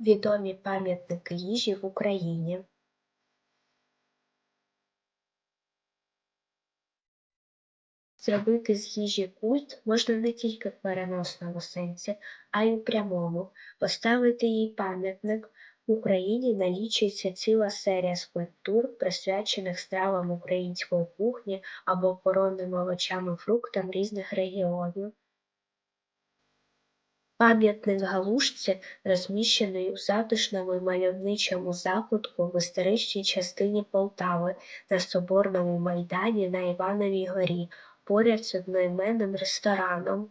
Відомі пам'ятники їжі в Україні. Зробити з їжі культ можна не тільки в переносному сенсі, а й у прямому. Поставити їй пам'ятник в Україні налічується ціла серія скульптур, присвячених стравам української кухні або коронним овочам і фруктам різних регіонів. Пам'ятник Галушці розміщений у затишному і мальовничому закутку в історичній частині Полтави на Соборному майдані на Івановій горі, поряд з одноіменним рестораном.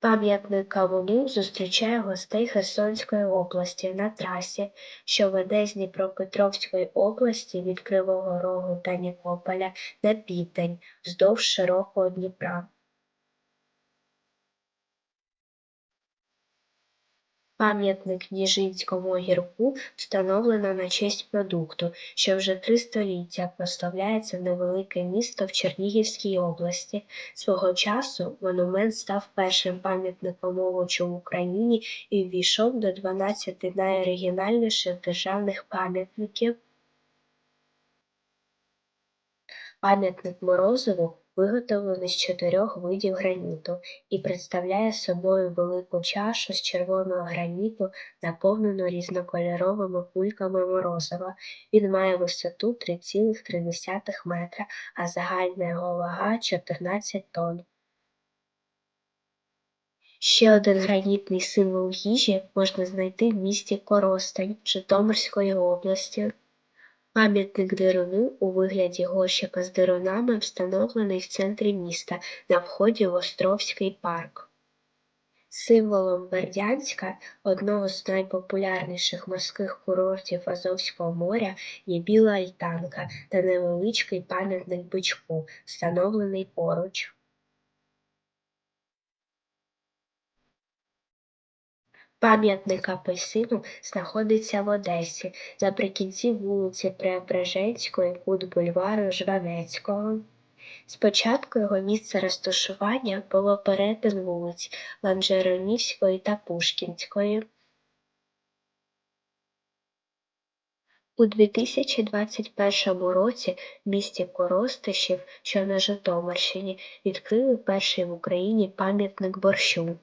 Пам'ятник Кавуну зустрічає гостей Херсонської області на трасі, що веде з Дніпропетровської області від Кривого Рогу та Нікополя на Пітень вздовж широкого Дніпра. Пам'ятник Ніжинському огірку встановлено на честь продукту, що вже три століття прославляється невелике місто в Чернігівській області. Свого часу монумент став першим пам'ятником овочу в Україні і ввійшов до 12 найоригінальніших державних пам'ятників. Пам'ятник Морозову виготовлений з чотирьох видів граніту і представляє собою велику чашу з червоного граніту, наповнену різнокольоровими кульками морозива. Він має висоту 3,3 метра, а загальна його вага 14 тонн. Ще один гранітний символ їжі можна знайти в місті Коростень Житомирської області. Пам'ятник деруну у вигляді горщика з дерунами встановлений в центрі міста на вході в Островський парк. Символом Бердянська, одного з найпопулярніших морських курортів Азовського моря, є біла альтанка та невеличкий пам'ятник бичку, встановлений поруч. Пам'ятник апельсину знаходиться в Одесі наприкінці вулиці Преображенської кут бульвару Жванецького. Спочатку його місце розташування було перетин вулиць Ланжеронівської та Пушкінської. У 2021 році в місті Коростишів, що на Житомирщині, відкрили перший в Україні пам'ятник борщу.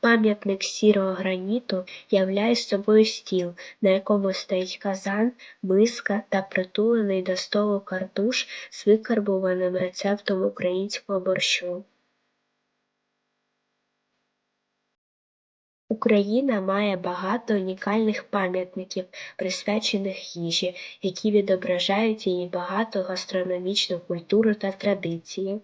Пам'ятник сірого граніту являє собою стіл, на якому стоїть казан, миска та притулений до столу картуш з викарбуваним рецептом українського борщу. Україна має багато унікальних пам'ятників, присвячених їжі, які відображають її багату гастрономічну культуру та традиції.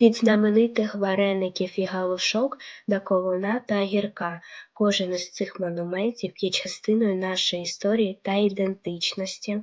Від знаменитих вареників і галушок до ковуна та гірка кожен із цих монументів є частиною нашої історії та ідентичності.